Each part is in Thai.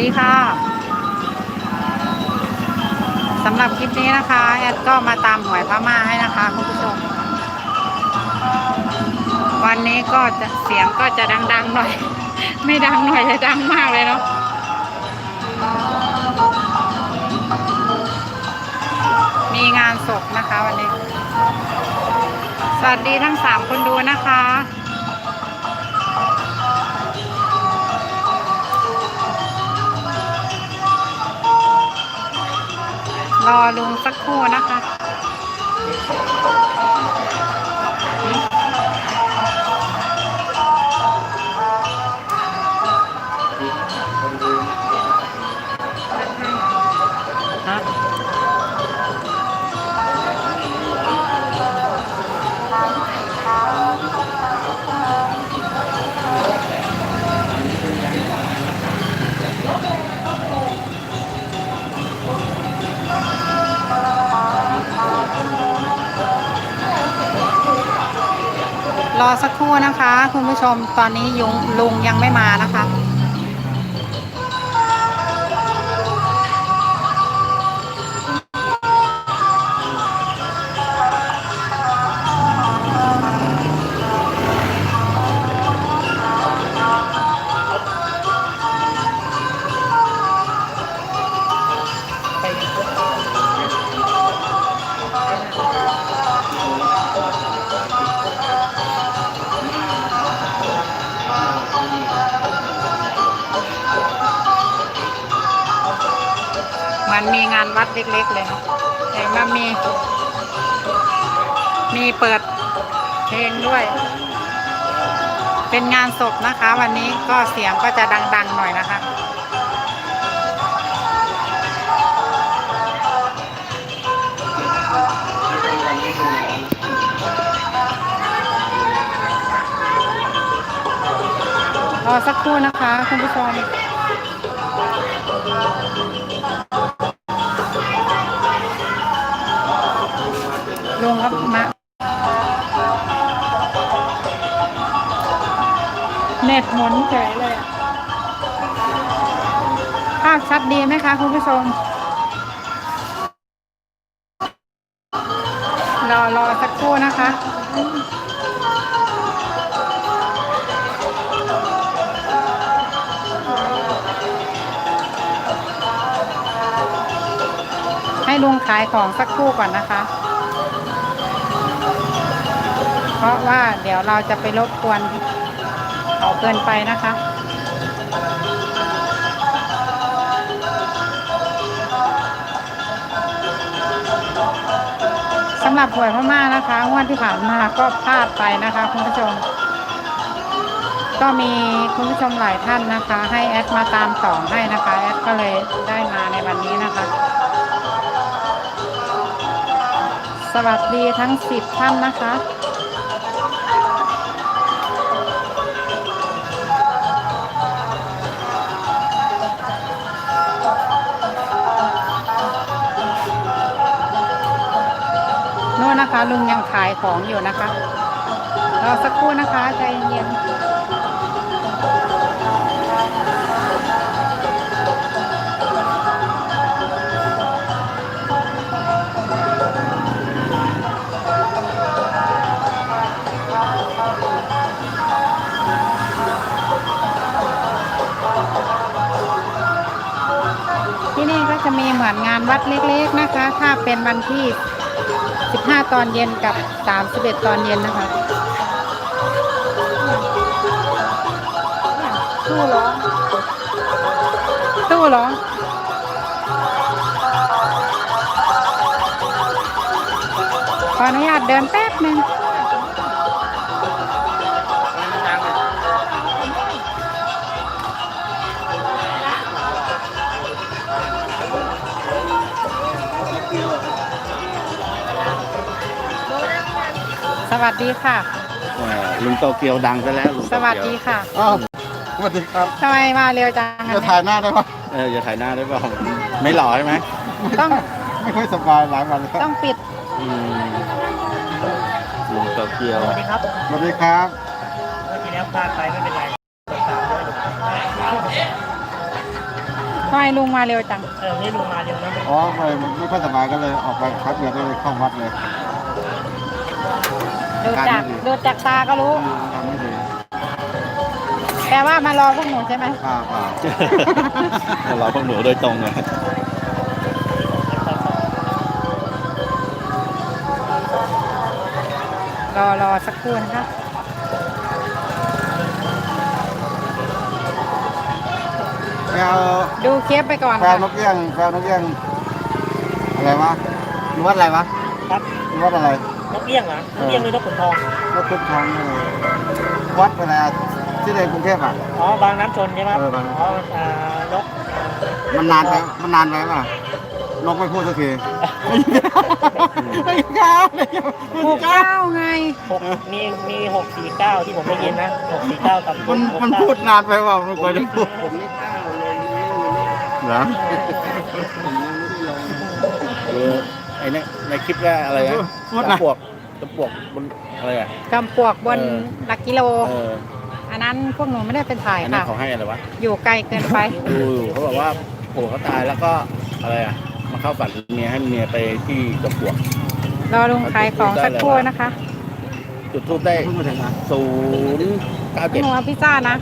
ดีค่ะสำหรับคลิปนี้นะคะ แอดก็มาตามหวยพม่าให้นะคะคุณผู้ชม วันนี้ก็จะเสียงก็จะดังๆหน่อย ไม่ดังหน่อยจะดังมากเลยเนาะมีงานศพนะคะวันนี้ สวัสดีทั้งสามคนดูนะคะ รอลุงสักครู่นะคะ รอสักครู่นะคะ คุณผู้ชมตอนนี้ยุงลุงยังไม่มานะคะ มันมีงานวัดเล็ก ๆ เลยเนาะแต่ว่ามี มีเปิดเพลงด้วย เป็นงานศพนะคะ วันนี้ก็เสียงก็จะดัง ๆ หน่อยนะคะรอสักครู่นะคะ คุณผู้ชม ลงครับมาเน็ตหมุนเฉยเลย ภาพชัดดีไหมคะคุณผู้ชม รอรอสักครู่นะคะให้ลุงขายของสักครู่ก่อนนะคะ เพราะว่าเดี๋ยวเราจะไปรบกวนเขาเกินไปนะคะสำหรับหวยพม่านะคะงวดที่ผ่านมาก็พลาดไปนะคะคุณผู้ชม ก็มีคุณผู้ชมหลายท่านนะคะ ให้แอดมาตามต่อให้นะคะแอดก็เลยได้มาในวันนี้นะคะ สวัสดีทั้งสิบท่านนะคะ ลุงยังขายของอยู่นะคะรอสักครู่นะคะใจเย็นที่นี่ก็จะมีเหมือนงานวัดเล็กๆนะคะ ถ้าเป็นวันที่ 15 ตอนเย็นกับ 31 ตอนเย็นนะคะตู้เหรอตู้เหรอขออนุญาตเดินแป๊บหนึ่ง สวัสดีค่ะเอ่อลุงโตเกียวดังซะแล้วลุงโตสเกียวัสดีค่ะ อ้าวสวัสดีครับทำไมมาเร็วจังจะถ่ายหน้าได้ปะเออจะถ่ายหน้าได้เปล่าไม่หล่อใช่ไหมต้องไม่ค่อยสบายหลายวันแล้วต้องปิดอืมลุงโตเกียว สวัสดีครับสวัสดีครับเมื่อกี้แล้วพลาดไปไม่เป็นไรกดตามด้วยทำไมลุงมาเร็วจัง เออนี่ลุงมาเร็วนะอ๋อไม่ไม่ค่อยสบายก็เลยออกไปครับเดียวก็เลยเข้าวัดเลย ดูจากดูจากตาก็รู้ ทำไม่ดีแปลว่ามารอพวกหนูใช่ไหมเปล่าเปล่าเราพวกหนูโดยตรงเลยรอรอสักครู่นะคะไม่เอาดูเคปไปก่อนแฟค่ะนนกเอี้ยงแฟนนกเอี้ยงอะไรวะอยู่วัดอะไรวะครับอยู่วัดอะไร นกเอี้ยงเหรอนกเอี้ยงหรือนกขุนทองวัดพุทธทองนี่วัดอะไรอะที่ในกรุงเทพอะ อ๋อ บางน้ำชนใช่ไหมครับเออบางอ๋ออ่านกมันนานไปมันนานไปป่ะนกไม่พูดสักทีไม่กล้าไม่กล้าหกเก้าไง หกมีมีหกสี่เก้าที่ผมได้ยินนะหกสี่เก้ากับมันหกมันเก้าพูดนานไปว่ามันควรจะพูดเหรอเออไอ้เนี่ยในคลิปว่าอะไรนะพูดนะตะปวกตะปวกบนอะไรอะกำปวกบนเออ หลักกิโล เอออันนั้นพวกหนูไม่ได้เป็นถ่ายอันนั้ค่ะ นเขาให้อะไรวะอยู่ไกลเกินไป ดูอยู่เขาบอกว่าผัวเขาตายแล้วก็อะไรอะมาเข้าฝันเมียให้เมียไปที่ตะปวก รอลุงขายของสักครู่นะคะจุดทูบได้เพิ่งมาถึงนะศูนย์เก้าหเจ็ดนูเอาพิซซ่านะ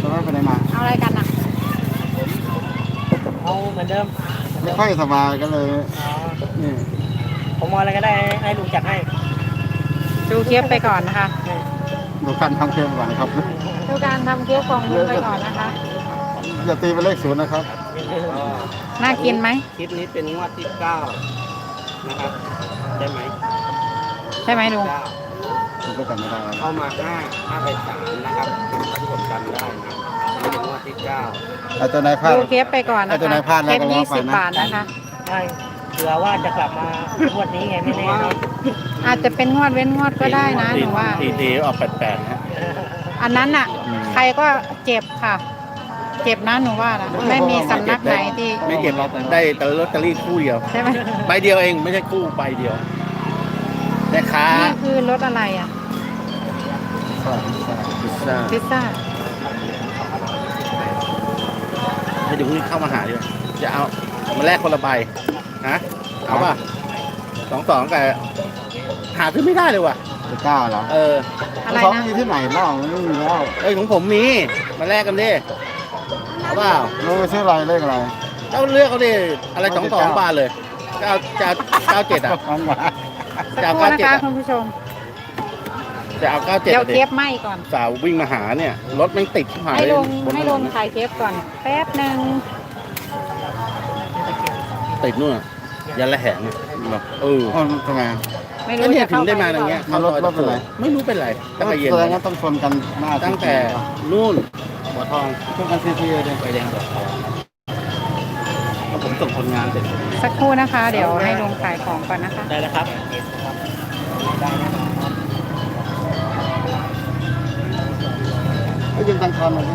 ตอนนั้นไปไหนมาเอาอะไรกันอะเอาเหมือนเดิม ไม่ค่อยสบายก็เลยอ๋อนี่ผมเอาอะไรก็ได้ให้ลุงจัดให้ดูเคปไปก่อนนะคะดูการทำเค็มก่อนนะครับดูการทำเค้กของลุงไปก่อนนะคะอย่าตีเป็นเลขศูนย์นะครับน่ากินไหมคลิปนี้เป็นงวดที่เก้านะครับได้ไหมใช่ไหมลุง เก้าผมก็จำไม่ได้แล้ว เข้ามาห้าห้าไปสามนะครับที่ผมจำได้นะ เป็นที่เก้าไอ้ตัวไหนพลาด ดูเคปไปก่อนไอ้นะตัวไหนคะพลาดแล้เควปก็ว่ายี่ไปสิบนะ บาทนะคะ ใช่เผื่อว่าจะกลับมางวดนี้ไงไม่แน่เนอะอาจจะเป็นงวดเว้นงวดก็ได้นะหนูว่า ทีทีออกแปดแปดนะอันนั้นอะใครก็เจ็บค่ะ เจ็บนะหนูว่านะไม่มีสำนักไหนที่ไม่เก็บเราได้แต่ลอตเตอรี่คู่เดียวใช่ไหมใบเดียวเองไม่ใช่คู่ใบเดียวแม่ค้านี่คือรถอะไรอะพิซซ่าพิซซ่า ห้ดูนี่เข้ามาหาดิจะเอามาแลกคนละใบนะเอาป่ะสองสองกับหาซื้อไม่ได้เลยว่ะจะเก้าเหรอเอออะไรของนะมีที่ไหนเล่าไม่มีแล้วเอ้ยของผมมีมาแลกกันดิเอาเปล่าเราไปซื้ออะไรเลขอะไรเจ้าเลือกเขาดิอะไรสองสองบาทเลยเก้าเก้าเก้าเจ็ดอะของหวานสักครู่นะคะคุณผู้ชม จะเอาเก้าเจ็ดเดี๋ยวดิเคปไหมก่อน สาววิ่งมาหาเนี่ย รถแม่งติดชิบหายให้เลยลงบนถให้นลนงถ่ายเคปก่อน แป๊บหนึ่งติดนู่นอะยันละแหงอะเออคนทำไมไม่ก็รู้เนี่ยจะถึเข้างไปได้มาหอรืย่างอเงี้เปยล่าเข้าซอยรถเป็นไร ไม่รู้เป็นไรตั้งแต่เย็นแสดงว่าต้องชนกันหน้าตั้งแต่นู่นหัวทองชนกันซีทีเลยไฟแดงหัวทองแล้วผมส่งคนงานเสร็จสักครู่นะคะ เดี๋ยวให้ลงขายของก่อนนะคะ ได้แล้วครับ ให้ยืมตังค์ทอนหน่อยดิ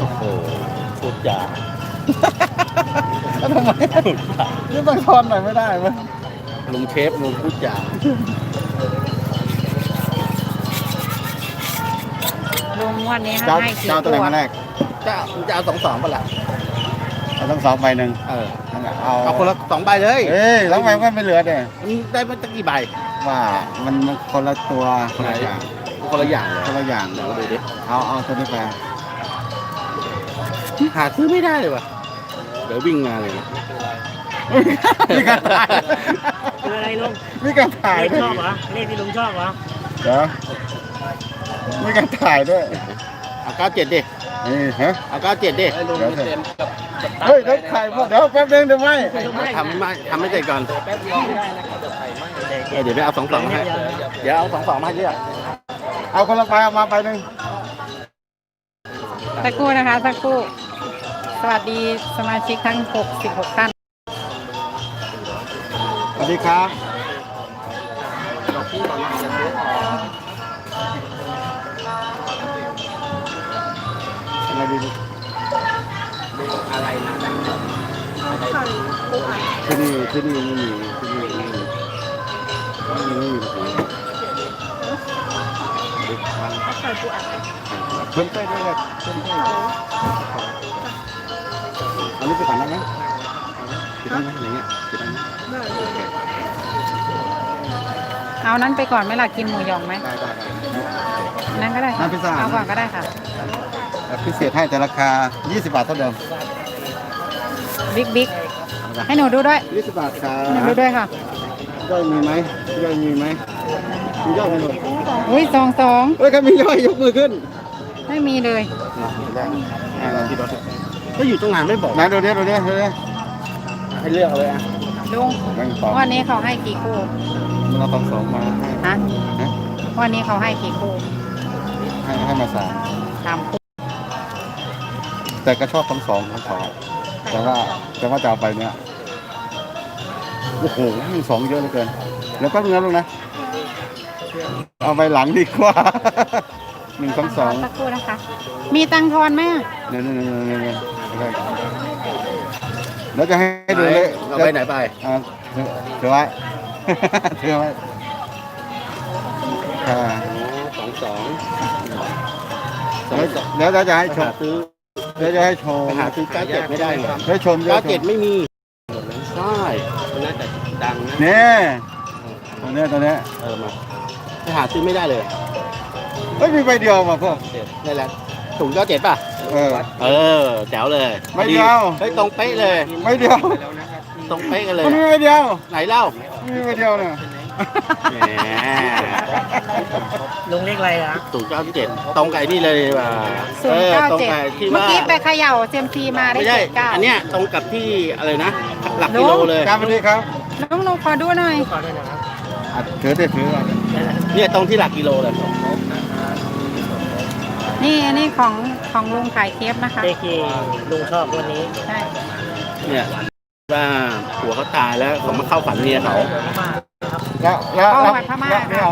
โอ้โหพูดจาแล้วทำไมยืมตังค์ทอนหน่อยไม่ได้ไหมลุงเชฟลุงพูดจาลุงงวันนี้เจ้าให้กี่เจ้าตัวไหนมาแรกจะมึงจะเอาสองสองปะล่ะเอาทั้งสองใบหนึ่งเออนั่นแหละเอาเอาคนละสองใบเลยเอ้ยแล้วทำไมมันไม่เหลือเด้มันได้มาตั้งกี่ใบ ว่ามันมันคนละตัวคนละอย่าง คนละอย่างเลยคนละอย่างเดี๋ยวดูดิเอาเอาตัวนี้ไปหาซื้อไม่ได้เลยว่ะเดี๋ยววิ่งมาเลยมีการถ่ายคืออะไรลุงมีการถ่ายเลขด้วยชอบเหรอเลขที่ลุงชอบเหรอเดี๋ยวมีการถ่ายด้วยเอาเก้าเจ็ดดินี่ฮะเอาเก้าเจ็ดดิเดี๋ยวเถอะเฮ้ยต้องถ่ายหมดเดี๋ยวแป๊บนึงเดี๋ยวไม่ทำไม่ทำไม่เสร็จก่อนแป๊บเดียวไม่ได้นะครับจะไฟไหม้เดี๋ยวเออเดี๋ยวไปเอาสองสองมาให้เดี๋ยวเอาสองสองมาให้เลือก เอาคนละใบเอามาใบหนึ่งสักครู่นะคะสักครู่ สวัสดีสมาชิกทั้ง 66 ท่าน สวัสดีครับ อะไรดีลูกอะไรนะที่นี่ที่นี่ไม่มีที่นี่ไม่มีที่นี่ ไม่มีเพิ่มเต้ด้วยเลยเพิ่มเต้อันนี้ไปก่อนได้ไหมปิดได้ไหมอย่างเงี้ยปิดได้ไหมเอานั้นไปก่อนไหมล่ะกินหมูหยองไหมได้ได้ได้นั้นก็ได้ค่ะน้ำพิซซ่า เอาก่อนก็ได้ค่ะแล้วพิเศษให้แต่ราคา 20 บาทเท่าเดิมบิ๊กบิ๊กให้หนูดูด้วย20 บาทครัให้หนูดูบด้วยค่ะย่อยมีไหมย่อยมีไหมมีย่อยไหมหนู อุ้ยสองสองเฮ้ยใครมีย่อยยกมือขึ้นไม่มีเลยก็อยู่ตรงไหนไม่บอกไหนดูดิดูดิดูดิให้เลือกเลยอะลุงแบ่งสองวันนี้เขาให้กี่คู่เราต้องสองมาให้ฮะฮะวันนี้เขาให้กี่คู่ให้ให้มาสามสามคู่แต่ก็ชอบทั้งสองทั้งสองแต่ว่าแต่ว่าจะเอาไปเนี่ยโอ้โหทั้งสองเยอะเหลือเกิน แล้วก็เงินลูกนะ เอาไปหลังดีกว่าหนึ่งสองสองสักคู่นะคะ มีตังค์ทอนไหมอะเนี่ยเนี่ยเนี่ยเนี่ยเนี่ยแล้วจะให้ดูเลยเราไปไหนไปอ่าถือไว้ถือไว้อ่าสองสองเดี๋ยวเดี๋ยวจะให้ชหามซื้อเดี๋ยวจะให้โชว์ไปหาซื้อเก้าเจ็ดไม่ได้เหรอให้ชมเก้าเจ็ดไม่มีใช่มันน่าจะดังนะเนี่ยตัวเนี้ยตัวเนี้ยเออมาไป หาซื้อไม่ได้เลยเฮ้ยมีใบเดียวมาพ่อนี่แหละถุงเก้าเจ็ดป่ะ เออ เออแจ๋วเลยไม่เดียว เฮ้ยตรงเป๊ะเลยใบเดียวตรงเป๊ะกันเลย มันมีใบเดียวไหนเล่ามีใบเดียวเนี่ยแหมลุงเรียกอะไรอะถุงเก้าเจ็ดตรงไก่นี่เลยว่ะศูเอนย์อเก้าตรงเจ็ดไก่ที่เมื่อว่ากี้ไปเขย่าเซยมซีมาได้ไม่ใช่เจ็ดเก้าอันเนี้ยตรงกับที่อะไรนะ หลักกิโลเลยครับสวัสดีครับลุงลุงขอดูหน่อย ขอด้วยนะครับอะถือได้ถือก่อนเนี่ยตรงที่หลักกิโลเลยนี่อันนี้ของของลุงขายเคฟนะคะ เจ๊กีลุงชอบวันนี้ใช่ เนี่ยว่าผัวเขาตายแล้วเขามาเข้าฝันเมียเขาแล้วแล้วเข้าแล้วหวยพม่าไม่ค่ะเอา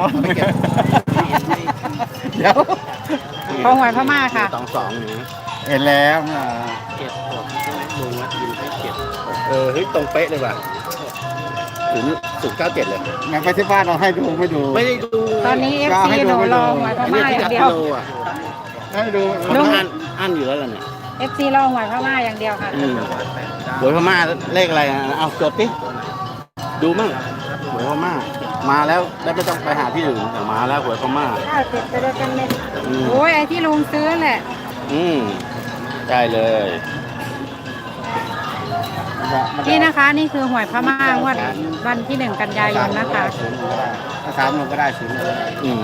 เดี๋ยวเข้าหวยพม่าค่ะ สองสองเนี่ยเห็นแล้วอ่าเจ็ดหกลุงวัดยินให้เจ็ดเออเฮ้ยตรงเป๊ะเลยว่ะ ถึงสุดเก้าเจ็ดเลยงั้นไปที่บ้านเราให้ดูไม่ดู ไม่ได้ดูตอนนี้เอฟก็ซีให้ดูหนูให้ดูรอหวยพอันม่านี้อที่ย่าหลังกเดียวกิโลอะให้ดูเขาต้องอันอันอยู่แล้วล่ะเนี่ยเอฟซีรอหวยพม่าอย่างเดียวค่ะอืมหวยพม่าเลขอะไรอะเอาจดดิดูมั่งหวยพม่ามาแล้วแล้วไม่ต้องไปหาที่อื่นแต่มาแล้วหวยพม่าข้าวเสร็จไปด้วยกันเลยอืมโอ้ยไอที่ลุงซื้อแหละอืมได้เลย นี่นะคะ นี่คือหวยพม่างวดวันที่หนึ่งกันยายนนะคะถ้าสามลงก็ได้ศูนย์ก็ได้อืม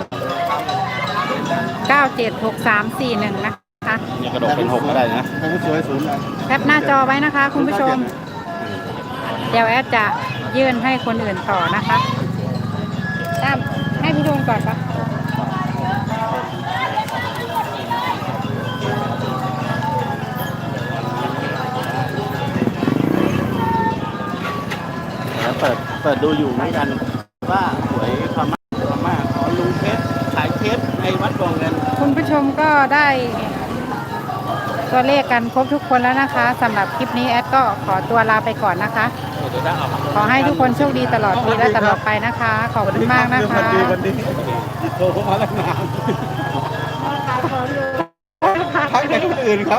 976341นะคะเนี่ยกระดกเป็นหกก็ได้นะแต่ไม่สวยศูนย์นะแคปหน้าจอไว้นะคะ คุณผู้ชม เดี๋ยวแอดจะยื่นให้คนอื่นต่อนะคะตามให้พี่ดูนก่อนปะ เปิดเปิดดูอยู่เหมือนกัน ว่าหวยพม่าพม่าขอลุงเพชรขายเพชรในวัดกองเงินคุณผู้ชมก็ได้ตัวเลขกันครบทุกคนแล้วนะคะสำหรับคลิปนี้แอดก็ขอตัวลาไปก่อนนะคะ เดี๋ยวได้เอาขอให้ทุกคนโชคดีตลอดปีและตลอดไปนะคะ ขอบคุณมากนะคะวันดีวันดีโทรเข้ามาตั้งนานทักแต่คนอื่นเขา